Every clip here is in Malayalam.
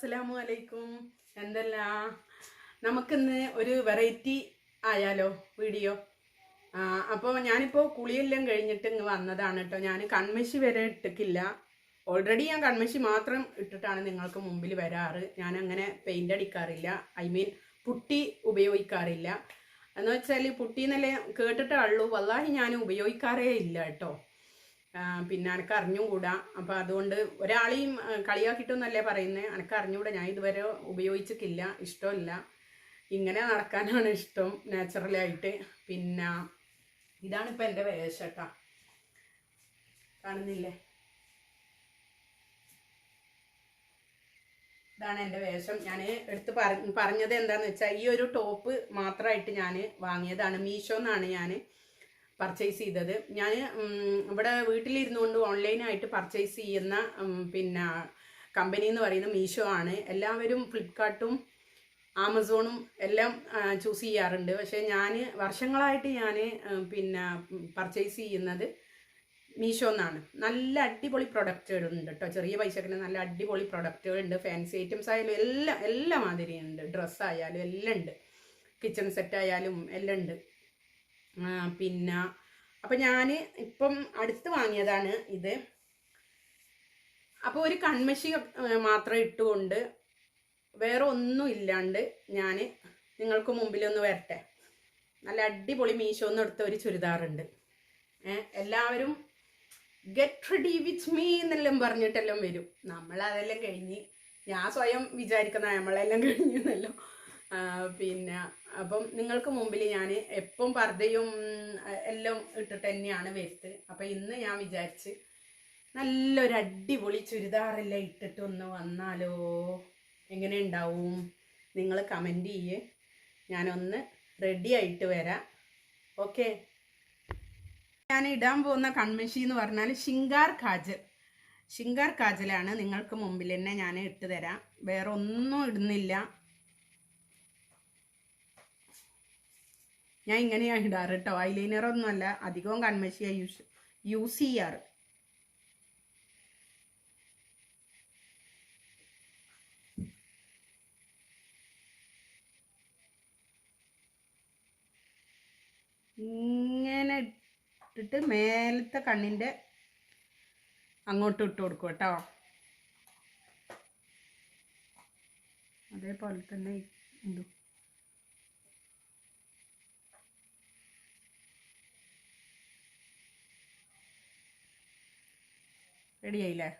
അസ്സലാമു അലൈക്കും എന്തല്ല? നമുക്കിന്ന് ഒരു വെറൈറ്റി ആയാലോ വീഡിയോ? അപ്പോൾ ഞാനിപ്പോൾ കുളിയെല്ലാം കഴിഞ്ഞിട്ട് ഇങ്ങ് വന്നതാണ് കേട്ടോ ഞാൻ കൺമശി വരെ ഇട്ടിക്കില്ല ഓൾറെഡി ഞാൻ കൺമശി മാത്രം ഇട്ടിട്ടാണ് നിങ്ങൾക്ക് മുമ്പിൽ വരാറ്. ഞാൻ അങ്ങനെ പെയിന്റ് അടിക്കാറില്ല. ഐ മീൻ പുട്ടി ഉപയോഗിക്കാറില്ല. എന്ന് വെച്ചാൽ പുട്ടി എന്നല്ലേ കേട്ടിട്ടേ ഉള്ളൂ. വല്ലാഹി ഞാൻ ഉപയോഗിക്കാറേ ഇല്ല കേട്ടോ പിന്നെ എനിക്ക് അറിഞ്ഞുകൂടാ. അപ്പം അതുകൊണ്ട് ഒരാളെയും കളിയാക്കിയിട്ടൊന്നല്ലേ പറയുന്നത് എനിക്ക് അറിഞ്ഞുകൂടാ. ഞാൻ ഇതുവരെ ഉപയോഗിച്ചിട്ടില്ല. ഇഷ്ടമില്ല. ഇങ്ങനെ നടക്കാനാണ് ഇഷ്ടം. നാച്ചുറലായിട്ട് പിന്നെ ഇതാണ് ഇപ്പം എന്റെ വേഷം കേട്ടോ കാണുന്നില്ലേ? ഇതാണ് എന്റെ വേഷം. ഞാൻ എടുത്ത് പറ- പറഞ്ഞത് എന്താന്ന് വെച്ചാൽ ഈ ഒരു ടോപ്പ് മാത്രമായിട്ട് ഞാൻ വാങ്ങിയതാണ്. മീഷോ എന്നാണ് ഞാൻ പർച്ചേസ് ചെയ്തത്. ഞാൻ ഇവിടെ വീട്ടിലിരുന്നുകൊണ്ട് ഓൺലൈനായിട്ട് പർച്ചേസ് ചെയ്യുന്ന പിന്നെ കമ്പനി എന്ന് പറയുന്നത് മീഷോ ആണ്. എല്ലാവരും ഫ്ലിപ്കാർട്ടും ആമസോണും എല്ലാം ചൂസ് ചെയ്യാറുണ്ട്. പക്ഷേ ഞാൻ വർഷങ്ങളായിട്ട് ഞാൻ പിന്നെ പർച്ചേസ് ചെയ്യുന്നത് മീഷോ എന്നാണ്. നല്ല അടിപൊളി പ്രൊഡക്റ്റുകളുണ്ട് കേട്ടോ. ചെറിയ പൈസക്കിന് നല്ല അടിപൊളി പ്രൊഡക്റ്റുകളുണ്ട് ഫാൻസി ഐറ്റംസ് ആയാലും എല്ലാം എല്ലാ മാതിരിയുണ്ട് ഡ്രസ്സായാലും എല്ലാം ഉണ്ട്. കിച്ചൺ സെറ്റ് ആയാലും എല്ലാം ഉണ്ട്. പിന്നെ. അപ്പം ഞാൻ ഇപ്പം അടുത്ത് വാങ്ങിയതാണ് ഇത്. അപ്പോൾ ഒരു കൺമഷി മാത്രം ഇട്ടുകൊണ്ട് വേറെ ഒന്നും ഇല്ലാണ്ട് ഞാൻ നിങ്ങൾക്ക് മുമ്പിലൊന്ന് വരട്ടെ. നല്ല അടിപൊളി മീശോന്ന് എടുത്ത ഒരു ചുരിദാറുണ്ട് എല്ലാവരും ഗെറ്റ് റെഡി വിത്ത് മീ എന്നെല്ലാം പറഞ്ഞിട്ടെല്ലാം വരും. നമ്മളതെല്ലാം കഴിഞ്ഞ് ഞാൻ സ്വയം വിചാരിക്കുന്ന നമ്മളെല്ലാം കഴിഞ്ഞു ആ, പിന്നെ അപ്പം നിങ്ങൾക്ക് മുമ്പിൽ ഞാൻ എപ്പം പർദ്ദയും എല്ലാം ഇട്ടിട്ട് തന്നെയാണ് വരുത്ത്. അപ്പം ഇന്ന് ഞാൻ വിചാരിച്ച് നല്ലൊരു അടിപൊളി ചുരിദാറെല്ലാം ഇട്ടിട്ട് ഒന്ന് വന്നാലോ? എങ്ങനെ ഉണ്ടാവും നിങ്ങൾ കമന്റ് ചെയ്യേ. ഞാനൊന്ന് റെഡി ആയിട്ട് വരാം. ഓക്കെ ഞാൻ ഇടാൻ പോകുന്ന കൺമഷി എന്ന് പറഞ്ഞാൽ ശിങ്കാർ കാജൽ. ശിങ്കാർ കാജലാണ് നിങ്ങൾക്ക് മുമ്പിൽ തന്നെ ഞാൻ ഇട്ട് തരാം. വേറെ ഒന്നും ഇടുന്നില്ല. ഞാൻ ഇങ്ങനെയാണ് ഇടാറ് കേട്ടോ ഐലൈനറൊന്നുമല്ല അധികവും കൺമഷിയാണ് യൂസ് യൂസ് ചെയ്യാറ്. ഇങ്ങനെ ഇട്ടിട്ട് മേലത്തെ കണ്ണിന്റെ അങ്ങോട്ട് ഇട്ട് കൊടുക്കും കേട്ടോ. അതേപോലെ തന്നെ ഇതും റെഡിയായില്ലേ?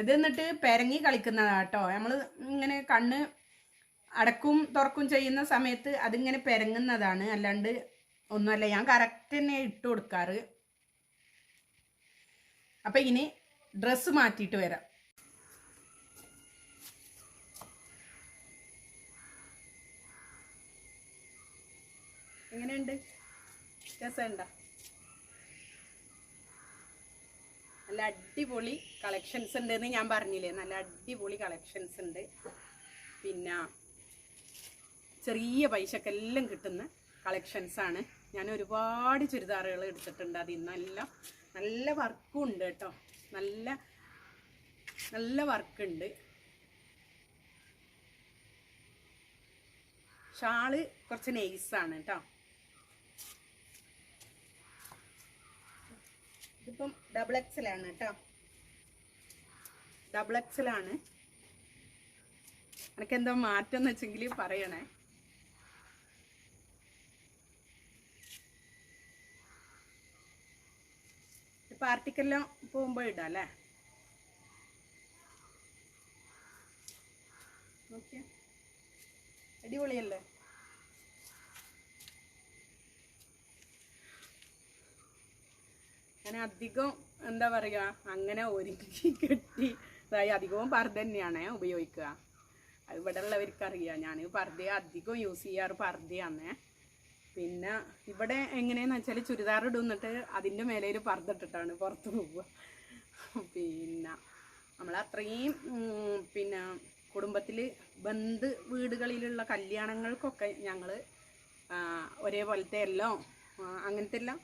ഇത് എന്നിട്ട് പെരങ്ങി കളിക്കുന്നതാണ് കേട്ടോ നമ്മൾ ഇങ്ങനെ കണ്ണ് അടക്കും തുറക്കും ചെയ്യുന്ന സമയത്ത് അതിങ്ങനെ പെരങ്ങുന്നതാണ്. അല്ലാണ്ട് ഒന്നുമല്ല ഞാൻ കറക്റ്റ് തന്നെ ഇട്ട് കൊടുക്കാറ്. അപ്പം ഇനി ഡ്രസ്സ് മാറ്റിയിട്ട് വരാം. എങ്ങനെയുണ്ട്? രസമുണ്ടോ? നല്ല അടിപൊളി കളക്ഷൻസ് ഉണ്ട് എന്ന് ഞാൻ പറഞ്ഞില്ലേ? നല്ല അടിപൊളി കളക്ഷൻസ് ഉണ്ട്. പിന്നെ ചെറിയ പൈസക്കെല്ലാം കിട്ടുന്ന കളക്ഷൻസ് ആണ്. ഞാൻ ഒരുപാട് ചുരിദാറുകൾ എടുത്തിട്ടുണ്ട്. അതിൽ നിന്നെല്ലാം നല്ല വർക്കും ഉണ്ട് കേട്ടോ. നല്ല നല്ല വർക്കുണ്ട്. ഷാൾ കുറച്ച് നെയ്സാണ് കേട്ടോ. ഇതിപ്പം ഡബിൾ എക്സലാണ് കേട്ടോ ഡബിൾ എക്സലാണ് എനിക്ക് എന്തോ മാറ്റം എന്ന് വെച്ചെങ്കിൽ പറയണേ പാർട്ടിക്കെല്ലാം പോകുമ്പോൾ ഇടാം അല്ലേ? അടിപൊളിയല്ലേ? ഞാൻ അധികം എന്താ പറയുക അങ്ങനെ ഒരുക്കി കെട്ടി അതായത് അധികവും പർദ്ദ തന്നെയാണ് ഉപയോഗിക്കുക. അത് ഇവിടെ ഉള്ളവർക്ക് അറിയാം. ഞാൻ പർദ്ദ അധികം യൂസ് ചെയ്യാറ് പർദ്ദയാണ് പിന്നെ ഇവിടെ എങ്ങനെയാന്ന് വെച്ചാൽ ചുരിദാർ ഇടുന്നിട്ട് അതിന്റെ മേലെ ഒരു പർദ്ദ ഇട്ടിട്ടാണ് പുറത്ത് പോവുക. പിന്നെ നമ്മൾ അത്രയും പിന്നെ കുടുംബത്തിൽ ബന്ധു വീടുകളിലുള്ള കല്യാണങ്ങൾക്കൊക്കെ ഞങ്ങൾ ഒരേപോലത്തെ എല്ലാം അങ്ങനത്തെ എല്ലാം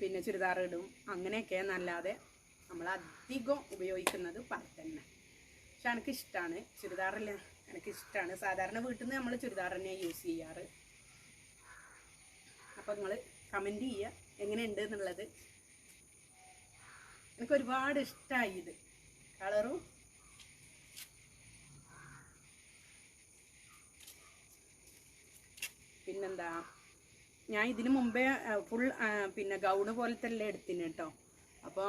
പിന്നെ ചുരിദാർ ഇടും അങ്ങനെയൊക്കെ എന്നല്ലാതെ നമ്മൾ അധികം ഉപയോഗിക്കുന്നത് പല തന്നെ. പക്ഷെ എനിക്ക് ഇഷ്ടമാണ് ചുരിദാറില്ല? എനിക്ക് ഇഷ്ടമാണ് സാധാരണ വീട്ടിൽ നിന്ന് നമ്മൾ ചുരിദാർ തന്നെ യൂസ് ചെയ്യാറ്. അപ്പോൾ നിങ്ങൾ കമന്റ് ചെയ്യുക എങ്ങനെയുണ്ട് എന്നുള്ളത്. എനിക്ക് ഒരുപാട് ഇഷ്ടമായി ഇത്. കളറും പിന്നെന്താ? ഞാൻ ഇതിന് മുമ്പേ ഫുൾ പിന്നെ ഗൗണ് പോലത്തെ അല്ലേ എടുത്തിന് കേട്ടോ അപ്പോൾ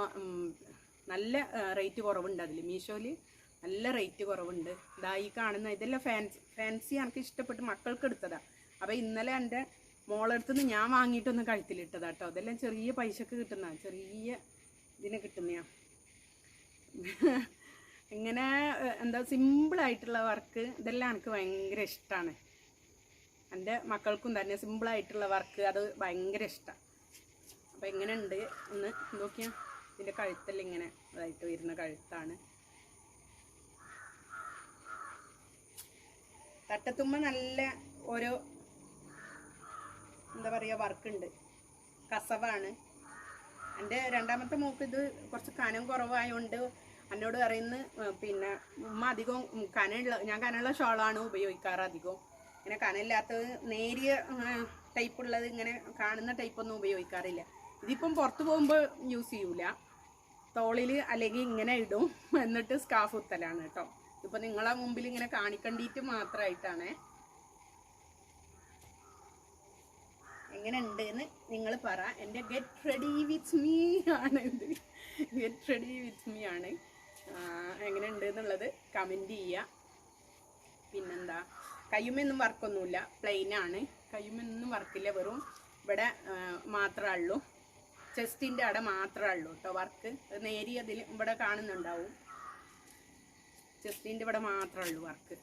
നല്ല റേറ്റ് കുറവുണ്ട് അതിൽ മീഷോയിൽ നല്ല റേറ്റ് കുറവുണ്ട്. ഇതാ ഈ കാണുന്ന ഇതെല്ലാം ഫാൻസി ഫാൻസി എനിക്ക് ഇഷ്ടപ്പെട്ട് മക്കൾക്ക് എടുത്തതാ. അപ്പോൾ ഇന്നലെ എന്റെ മോളെടുത്തുനിന്ന് ഞാൻ വാങ്ങിയിട്ടൊന്ന് കഴുത്തിലിട്ടതാ കേട്ടോ അതെല്ലാം ചെറിയ പൈസക്ക് കിട്ടുന്ന ചെറിയ ഇതിന് കിട്ടുന്നയാ. ഇങ്ങനെ എന്താ സിമ്പിളായിട്ടുള്ള വർക്ക് ഇതെല്ലാം എനിക്ക് ഭയങ്കര ഇഷ്ടമാണ് എന്റെ മക്കൾക്കും തന്നെ സിമ്പിളായിട്ടുള്ള വർക്ക് അത് ഭയങ്കര ഇഷ്ടമാണ് അപ്പോൾ എങ്ങനെയുണ്ട്? ഒന്ന് നോക്കിയാൽ ഇതിന്റെ കഴുത്തെല്ലാം ഇങ്ങനെ ഇതായിട്ട് വരുന്ന കഴുത്താണ്. തട്ടത്തുമ്മ നല്ല ഓരോ എന്താ പറയുക വർക്കുണ്ട്. കസവാണ്. എന്റെ രണ്ടാമത്തെ മോക്ക് ഇത് കുറച്ച് കനം കുറവായതുകൊണ്ട് എന്നോട് പറയുന്നത് പിന്നെ ഉമ്മ അധികം കനമുള്ള ഞാൻ കനമുള്ള ഷോളാണ് ഉപയോഗിക്കാറ് അധികം ഇങ്ങനെ കനലില്ലാത്തത് നേരിയ ടൈപ്പ് ഉള്ളത് ഇങ്ങനെ കാണുന്ന ടൈപ്പൊന്നും ഉപയോഗിക്കാറില്ല. ഇതിപ്പം പുറത്തു പോകുമ്പോൾ യൂസ് ചെയ്യൂല. തോളിൽ അല്ലെങ്കിൽ ഇങ്ങനെ ഇടും. എന്നിട്ട് സ്കാഫ് കുത്തലാണ് കേട്ടോ ഇപ്പം നിങ്ങളെ മുമ്പിൽ ഇങ്ങനെ കാണിക്കണ്ടിയിട്ട് മാത്രമായിട്ടാണ് എങ്ങനെ ഉണ്ട് എന്ന് നിങ്ങൾ പറ. എന്റെ ഗെറ്റ് റെഡി വിത്ത് മീ ആണ് ഇത്. ഗെറ്റ് റെഡി വിത്ത് മീ ആണ്. എങ്ങനെ ഉണ്ട് എന്നുള്ളത് കമന്റ് ചെയ്യുക പിന്നെന്താ? കയ്യുമൊന്നും വർക്കൊന്നുമില്ല. പ്ലെയിൻ ആണ് കയ്യുമൊന്നും വർക്കില്ല. വെറും ഇവിടെ മാത്രമേ ഉള്ളൂ. ചെസ്റ്റിന്റെ അവിടെ മാത്രമേ ഉള്ളൂ കേട്ടോ വർക്ക്. നേരിയതിൽ ഇവിടെ കാണുന്നുണ്ടാവും. ചെസ്റ്റിന്റെ ഇവിടെ മാത്രമേ ഉള്ളൂ വർക്ക്.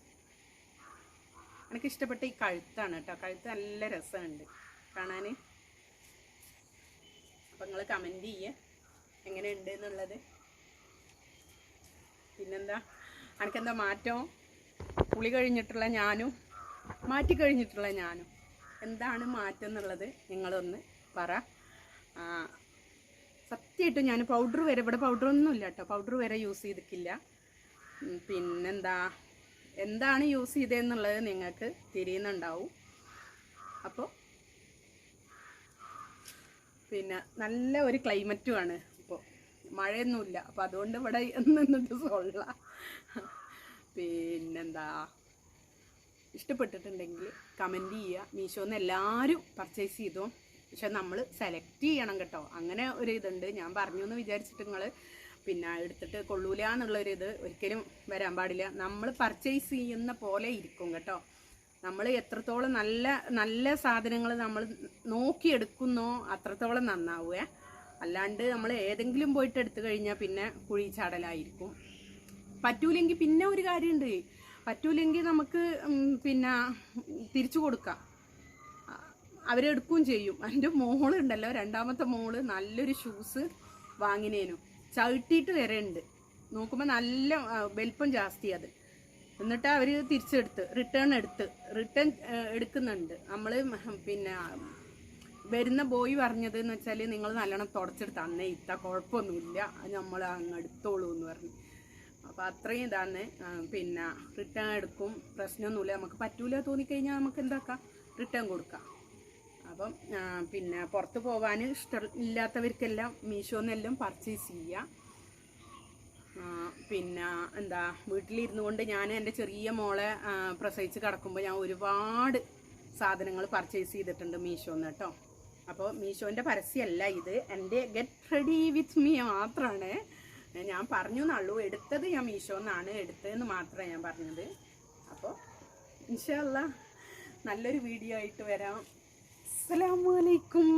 എനിക്ക് ഇഷ്ടപ്പെട്ട ഈ കഴുത്താണ് കേട്ടോ. കഴുത്ത് നല്ല രസമുണ്ട്. കാണാൻ അപ്പം നിങ്ങൾ കമന്റ് ചെയ്യുക എങ്ങനെയുണ്ട് എന്നുള്ളത്. പിന്നെന്താ? എനിക്കെന്താ മാറ്റം? പുളി കഴിഞ്ഞിട്ടുള്ള ഞാനും മാറ്റി കഴിഞ്ഞിട്ടുള്ള ഞാനും. എന്താണ് മാറ്റം എന്നുള്ളത് നിങ്ങളൊന്ന് പറ. സത്യമായിട്ട് ഞാൻ പൗഡർ വരെ ഇവിടെ പൗഡറൊന്നും ഇല്ല കേട്ടോ പൗഡർ വരെ യൂസ് ചെയ്തിട്ടില്ല. പിന്നെന്താ? എന്താണ് യൂസ് ചെയ്തതെന്നുള്ളത് നിങ്ങൾക്ക് തിരിയുന്നുണ്ടാവും. അപ്പോൾ പിന്നെ നല്ല ഒരു ക്ലൈമറ്റുമാണ് ഇപ്പോൾ മഴയൊന്നുമില്ല. അപ്പോൾ അതുകൊണ്ട് ഇവിടെ നിന്നിട്ട് സൊള്ള പിന്നെന്താ? ഇഷ്ടപ്പെട്ടിട്ടുണ്ടെങ്കിൽ കമന്റ് ചെയ്യുക. മീഷോന്ന് എല്ലാവരും പർച്ചേസ് ചെയ്തു. പക്ഷെ നമ്മൾ സെലക്ട് ചെയ്യണം കേട്ടോ. അങ്ങനെ ഒരു ഇതുണ്ട്. ഞാൻ പറഞ്ഞു എന്ന് വിചാരിച്ചിട്ട് നിങ്ങൾ പിന്നെ എടുത്തിട്ട് കൊള്ളൂല എന്നുള്ളൊരു ഇത് ഒരിക്കലും വരാൻ പാടില്ല. നമ്മൾ പർച്ചേസ് ചെയ്യുന്ന പോലെ ഇരിക്കും കേട്ടോ. നമ്മൾ എത്രത്തോളം നല്ല നല്ല സാധനങ്ങൾ നമ്മൾ നോക്കിയെടുക്കുന്നോ അത്രത്തോളം നന്നാവുക അല്ലാണ്ട് നമ്മൾ ഏതെങ്കിലും പോയിട്ട് എടുത്തു കഴിഞ്ഞാൽ പിന്നെ കുഴി ചാടലായിരിക്കും. പറ്റൂലെങ്കിൽ പിന്നെ ഒരു കാര്യമുണ്ട് പറ്റൂലെങ്കിൽ നമുക്ക് പിന്നെ തിരിച്ചു കൊടുക്കാം. അവരെടുക്കുകയും ചെയ്യും. എന്റെ മോളുണ്ടല്ലോ രണ്ടാമത്തെ മോൾ നല്ലൊരു ഷൂസ് വാങ്ങിനേനു. ചവിട്ടിയിട്ട് വരെ ഉണ്ട് നോക്കുമ്പോൾ നല്ല വലിപ്പം ജാസ്തി അത്. എന്നിട്ട് അവർ തിരിച്ചെടുത്ത് റിട്ടേൺ എടുത്ത്. റിട്ടേൺ എടുക്കുന്നുണ്ട്. നമ്മൾ പിന്നെ വരുന്ന ബോയ് പറഞ്ഞത് എന്ന് വെച്ചാൽ നിങ്ങൾ നല്ലോണം തുടച്ചെടുത്ത് അന്നേ ഇത്ത കുഴപ്പമൊന്നുമില്ല. നമ്മൾ അങ്ങ് എടുത്തോളൂ എന്ന് പറഞ്ഞു. അപ്പോൾ അത്രയും ഇതാണ്. പിന്നെ റിട്ടേൺ എടുക്കും. പ്രശ്നമൊന്നുമില്ല. നമുക്ക് പറ്റൂല തോന്നിക്കഴിഞ്ഞാൽ നമുക്ക് എന്താക്കാം? റിട്ടേൺ കൊടുക്കാം. അപ്പം പിന്നെ പുറത്ത് പോകാൻ ഇഷ്ടം ഇല്ലാത്തവർക്കെല്ലാം മീഷോന്നെല്ലാം പർച്ചേസ് ചെയ്യുക പിന്നെ എന്താ വീട്ടിലിരുന്നു കൊണ്ട് ഞാൻ എന്റെ ചെറിയ മോളെ പ്രസവിച്ച് കിടക്കുമ്പോൾ ഞാൻ ഒരുപാട് സാധനങ്ങൾ പർച്ചേസ് ചെയ്തിട്ടുണ്ട് മീഷോന്ന് കേട്ടോ. അപ്പോൾ മീഷോന്റെ പരസ്യമല്ല ഇത്. എന്റെ ഗെറ്റ് റെഡി വിത്ത് മീ മാത്രമാണ് ഞാൻ പറഞ്ഞു എന്നുള്ളൂ എടുത്തത് ഞാൻ മീഷോന്നാണ് എടുത്തതെന്ന് മാത്രമേ ഞാൻ പറഞ്ഞത്. അപ്പോൾ ഇൻഷല്ല നല്ലൊരു വീഡിയോ ആയിട്ട് വരാം. അസ്സലാമലൈക്കും